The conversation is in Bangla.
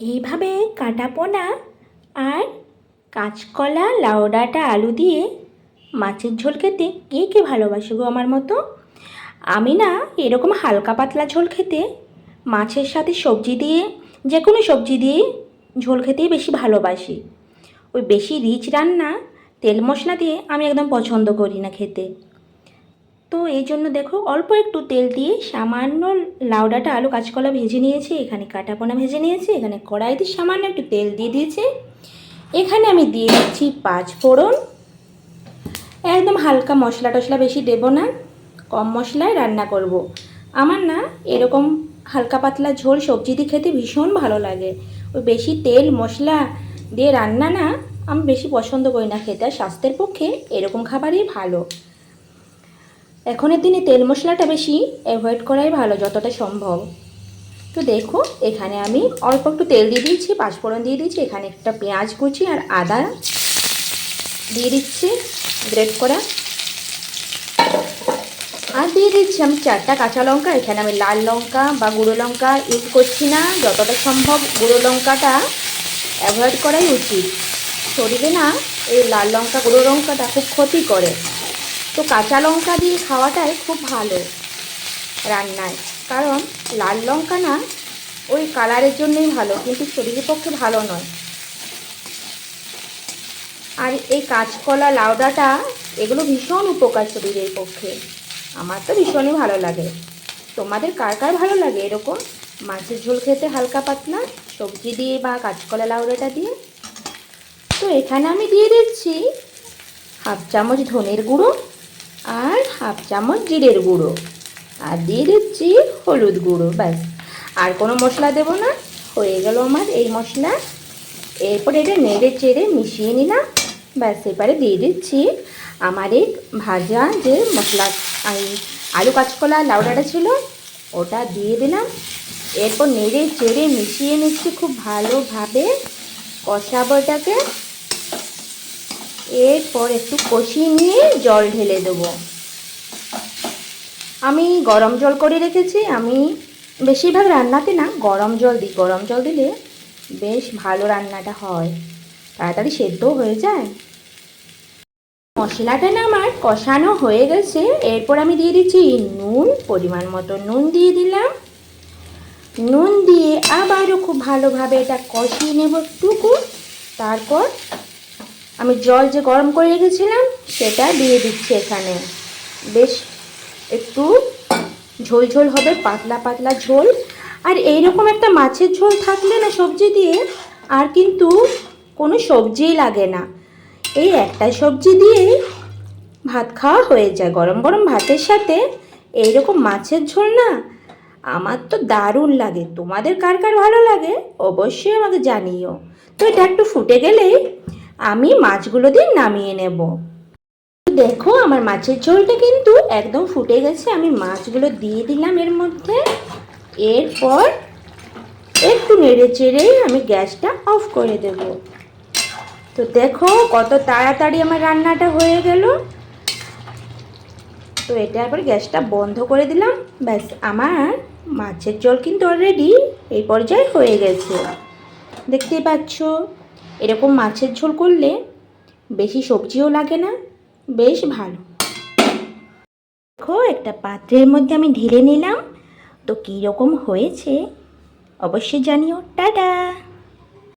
এইভাবে কাটা পোনা আর কাঁচকলা লাউ ডাঁটা আলু দিয়ে মাছের ঝোল খেতে কে কে ভালোবাসে গো আমার মতো? আমি না এরকম হালকা পাতলা ঝোল খেতে, মাছের সাথে সবজি দিয়ে, যে কোনো সবজি দিয়ে ঝোল খেতেই বেশি ভালোবাসি। ওই বেশি রিচ রান্না, তেল মশলা দিয়ে আমি একদম পছন্দ করি না খেতে। তো এই জন্য দেখো অল্প একটু তেল দিয়ে সামান্য লাউ লাউডাটা আলু কাঁচকলা ভেজে নিয়েছি, এখানে কাটাপোনা ভেজে নিয়েছি, এখানে কড়াইতে সামান্য একটু তেল দিয়ে দিয়েছি। এখানে আমি দিয়ে দিচ্ছি পাঁচ ফোড়ন। একদম হালকা মশলা টশলা বেশি দেব না, কম মশলায় রান্না করব। আমার না এরকম হালকা পাতলা ঝোল সবজি দিয়ে খেতে ভীষণ ভালো লাগে। ওই বেশি তেল মশলা দিয়ে রান্না না আমি বেশি পছন্দ করি না, খেতে আর স্বাস্থ্যের পক্ষে এরকম খাবারই ভালো। এখনের দিনে তেল মশলাটা বেশি অ্যাভয়েড করাই ভালো যতটা সম্ভব। তো দেখো এখানে আমি অল্প একটু তেল দিয়ে দিয়েছি পাঁচফোড়ন দিয়ে দিয়েছি এখানে একটা পেঁয়াজ কুচি আর আদা দিয়ে দিচ্ছি গ্রেট করা। আর দিয়ে দিচ্ছি আমি চারটা কাঁচা লঙ্কা, এখানে আমি লাল লঙ্কা বা গুঁড়ো লঙ্কা ইউজ করছি না, যতটা সম্ভব গুঁড়ো লঙ্কাটা অ্যাভয়েড করাই উচিত। শরীরে না এই লাল লঙ্কা, গুঁড়ো লঙ্কাটা খুব ক্ষতি করে। তো কাঁচা লঙ্কা দিয়ে খাওয়াটাই খুব ভালো রান্নায়। কারণ লাল লঙ্কা না ওই কালারের জন্যই ভালো, কিন্তু শরীরের পক্ষে ভালো নয়। আর এই কাঁচকলা, লাউডাটা, এগুলো ভীষণ উপকার শরীরের পক্ষে। আমার তো ভীষণই ভালো লাগে। তোমাদের কার কার ভালো লাগে এরকম? মাছের ঝোল খেতে হালকা পাতলা, সবজি দিয়ে বা কাঁচকলা, লাউডাটা দিয়ে? তো এখানে আমি দিয়ে দিচ্ছি হাফ চামচ ধনের গুঁড়ো হাফ চামচ জিরের গুঁড়ো আর দিয়ে দিচ্ছি হলুদ গুঁড়ো, ব্যাস। আর কোনো মশলা দেব না, হয়ে গেল আমার এই মশলা। এরপর এটা নেড়ে চেড়ে মিশিয়ে নিলাম, ব্যাস, এবারে দিয়ে দিচ্ছি আমার এই ভাজা যে মশলা আলু কাঁচকলা লাউডাটা ছিল, ওটা দিয়ে দিলাম। এরপর নেড়ে চেড়ে মিশিয়ে নিচ্ছি খুব ভালোভাবে কষাবো এটাকে এরপর একটু কষিয়ে নিয়ে জল ঢেলে দেবো। আমি গরম জল করে রেখেছি, আমি বেশিরভাগ রান্নাতে না গরম জল দিই। গরম জল দিলে বেশ ভালো রান্নাটা হয়। তাড়াতাড়ি সেদ্ধও হয়ে যায়। মশলাটা না আমার কষানো হয়ে গেছে। এরপর আমি দিয়ে দিচ্ছি নুন, পরিমাণ মতো নুন দিয়ে দিলাম। নুন দিয়ে আবারও খুব ভালোভাবে এটা কষিয়ে নেব একটুকু তারপর আমি জল যে গরম করে রেখেছিলাম, সেটা দিয়ে দিচ্ছি এখানে। বেশ একটু ঝোল ঝোল হবে, পাতলা পাতলা ঝোল। আর এইরকম একটা মাছের ঝোল থাকলে না সবজি দিয়ে আর কিন্তু কোনো সবজিই লাগে না। এই একটা সবজি দিয়েই ভাত খাওয়া হয়ে যায়। গরম গরম ভাতের সাথে এইরকম মাছের ঝোল না আমার তো দারুণ লাগে। তোমাদের কার কার ভালো লাগে অবশ্যই আমাকে জানিও। তো এটা একটু ফুটে গেলেই আমি মাছগুলো দিয়ে নামিয়ে নেব। দেখো, আমার মাছের ঝোলটা কিন্তু একদম ফুটে গেছে। আমি মাছগুলো দিয়ে দিলাম এর মধ্যে। এরপর একটু নেড়ে চেড়েই আমি গ্যাসটা অফ করে দেব। তো দেখো, কত তাড়াতাড়ি আমার রান্নাটা হয়ে গেল। তো এটা এবার গ্যাসটা বন্ধ করে দিলাম। ব্যাস, আমার মাছের ঝোল কিন্তু অলরেডি এই পর্যায়ে হয়ে গেছে। দেখতেই পাচ্ছ, এরকম মাছের ঝোল করলে বেশি সবজিও লাগে না। বেশ ভালো। দেখো, একটা পাত্রের মধ্যে আমি ঢেলে নিলাম। তো কীরকম হয়েছে, অবশ্যই জানিও। টাটা!